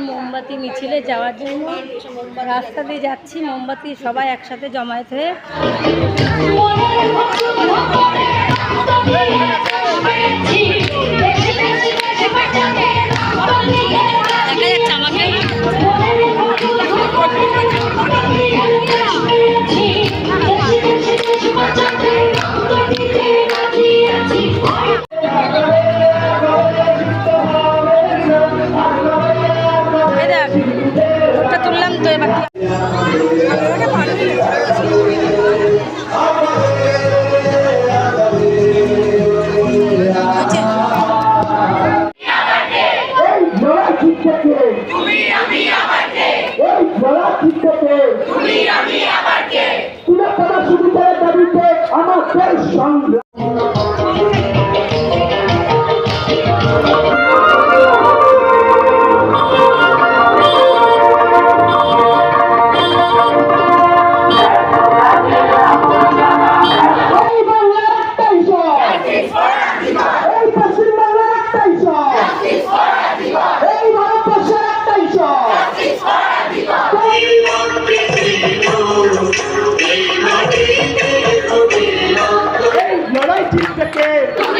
মোমবাতি মিছিলে যাওয়ার জন্য রাস্তা দিয়ে যাচ্ছি মোমবাতি সবাই একসাথে জমায়েত হয়ে। দেখ ওটা তুললাম তো এবার তুমি আমি আমাকে। এই জোড়া শিক্ষাকে তুমি আমি আমাকে। পুরোতম সুবিধার দাবিতে আমাদের সংগ্রাম।